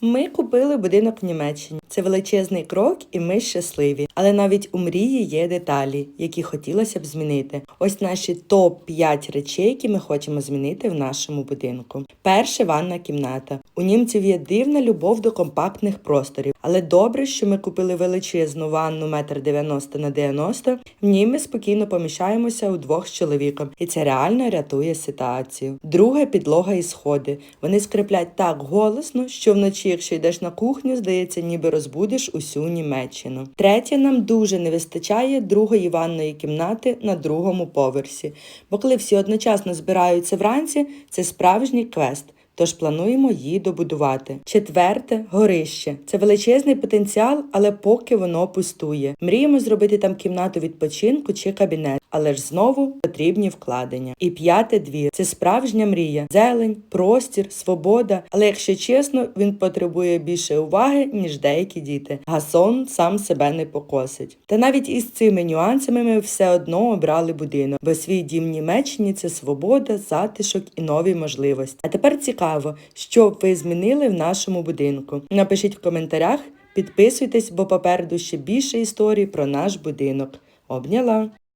Ми купили будинок в Німеччині. Це величезний крок, і ми щасливі. Але навіть у мрії є деталі, які хотілося б змінити. Ось наші топ 5 речей, які ми хочемо змінити в нашому будинку. Перше ванна кімната. У німців є дивна любов до компактних просторів, але добре, що ми купили величезну ванну метр 90 на 90. В ній ми спокійно поміщаємося удвох з чоловіком, і це реально рятує ситуацію. Друге підлога і сходи. Вони скриплять так голосно, що вночі, якщо йдеш на кухню, здається, ніби розбудиш усю Німеччину. Третє, нам дуже не вистачає другої ванної кімнати на другому поверсі. Бо коли всі одночасно збираються вранці, це справжній квест. Тож плануємо її добудувати. Четверте горище. Це величезний потенціал, але поки воно пустує. Мріємо зробити там кімнату відпочинку чи кабінет, але ж знову потрібні вкладення. І п'яте двір. Це справжня мрія. Зелень, простір, свобода. Але якщо чесно, він потребує більше уваги, ніж деякі діти. Гасон сам себе не покосить. Та навіть із цими нюансами ми все одно обрали будинок, бо свій дім Німеччині це свобода, затишок і нові можливості. А тепер цікаво, що ви змінили в нашому будинку. Напишіть в коментарях, підписуйтесь, бо попереду ще більше історій про наш будинок. Обняла!